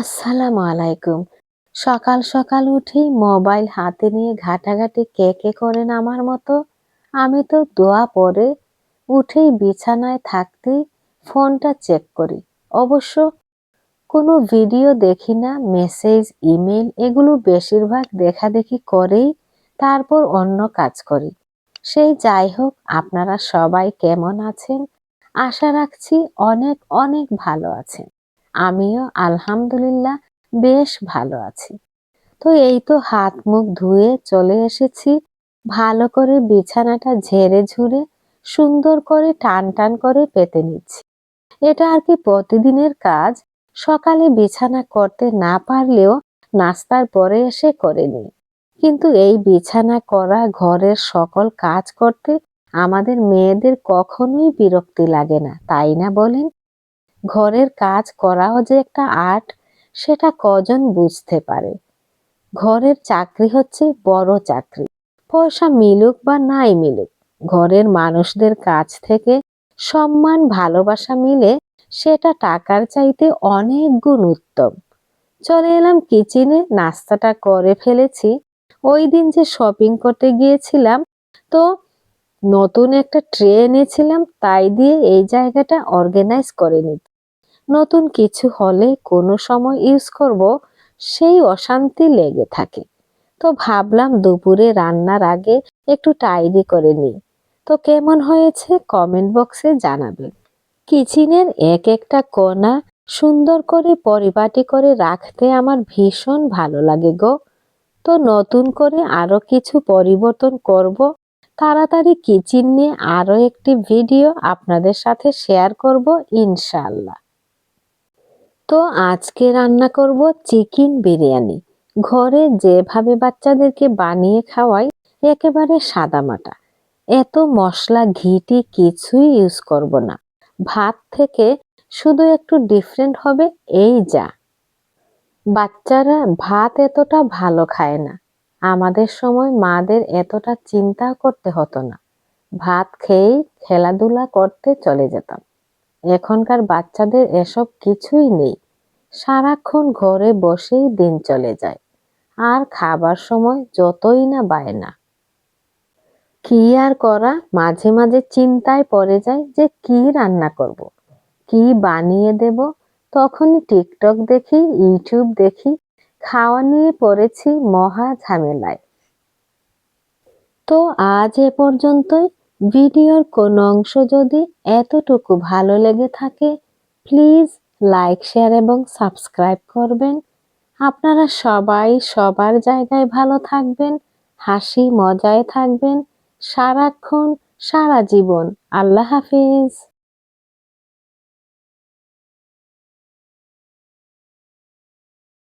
আসসালামু আলাইকুম। সকাল সকাল উঠেই মোবাইল হাতে নিয়ে ঘাটাঘাটি কে কে করেন আমার মতো? আমি তো দোয়া পরে উঠেই বিছানায় থাকতেই ফোনটা চেক করি। অবশ্য কোনো ভিডিও দেখি না, মেসেজ, ইমেল এগুলো বেশিরভাগ দেখা দেখি করেই তারপর অন্য কাজ করি। সেই যাই হোক, আপনারা সবাই কেমন আছেন? আশা রাখছি অনেক অনেক ভালো আছেন। আমিও আলহামদুলিল্লাহ বেশ ভালো আছি। তো এই তো হাত মুখ ধুয়ে চলে এসেছি, ভালো করে বিছানাটা ঝেড়ে ঝুড়ে সুন্দর করে টান টান করে পেতে নিচ্ছি। এটা আর কি প্রতিদিনের কাজ, সকালে বিছানা করতে না পারলেও নাস্তার পরে এসে করে নিই। কিন্তু এই বিছানা করা ঘরের সকল কাজ করতে আমাদের মেয়েদের কখনোই বিরক্তি লাগে না, তাই না বলেন? ঘরের কাজ করাও যে একটা আর্ট, সেটা কজন বুঝতে পারে? ঘরের চাকরি হচ্ছে বড় চাকরি। পয়সা মিলুক বা নাই মিলুক, ঘরের মানুষদের কাছ থেকে সম্মান, ভালোবাসা মিলে সেটা টাকার চাইতে অনেক গুণ উত্তম। চলে এলাম কিচেনে, নাস্তাটা করে ফেলেছি। ওই দিন যে শপিং করতে গিয়েছিলাম, তো নতুন একটা ট্রে এনেছিলাম, তাই দিয়ে এই জায়গাটা অর্গানাইজ করে নিতে নতুন কিছু হলে কোনো সময় ইউজ করব, সেই অশান্তি লেগে থাকে। তো ভাবলাম দুপুরে রান্নার আগে একটু টাইডি করে নিই। তো কেমন হয়েছে কমেন্ট বক্সে জানাবেন। কিচেনের এক একটা কোনা সুন্দর করে পরিপাটি করে রাখতে আমার ভীষণ ভালো লাগে গো। তো নতুন করে আরও কিছু পরিবর্তন করব, তাড়াতাড়ি কিচেন নিয়ে আরও একটি ভিডিও আপনাদের সাথে শেয়ার করব ইনশাল্লাহ তো আজকে রান্না করব চিকেন বিরিয়ানি। ঘরে যেভাবে বাচ্চাদেরকে বানিয়ে খাওয়াই, একেবারে সাদামাটা এত মশলা ঘিটি কিছুই ইউজ করব না। ভাত থেকে শুধু একটু ডিফারেন্ট হবে, এই যা। বাচ্চারা ভাত এতটা ভালো খায় না। আমাদের সময় মাদের এতটা চিন্তা করতে হতো না। ভাত খেয়েই খেলাধুলা করতে চলে যেতাম। এখনকার বাচ্চাদের এসব কিছুই নেই। সারাক্ষণ ঘরে বসেই দিন চলে যায়। আর খাবার সময় যতই না বায়না কি আর করা? মাঝে মাঝে চিন্তায় পড়ে যায় যে কি রান্না করব। কি বানিয়ে দেব? তখনই টিকটক দেখি, ইউটিউব দেখি, খাওয়া নিয়ে পড়েছি মহা ঝামেলায়। তো আজ এ পর্যন্তই। ভিডিওর কোনো অংশ যদি এতটুকু ভালো লেগে থাকে, প্লিজ লাইক, শেয়ার এবং সাবস্ক্রাইব করবেন। আপনারা সবাই সবার জায়গায় ভালো থাকবেন, হাসি মজায় থাকবেন। সারাক্ষণ, সারা জীবন। আল্লাহ হাফিজ।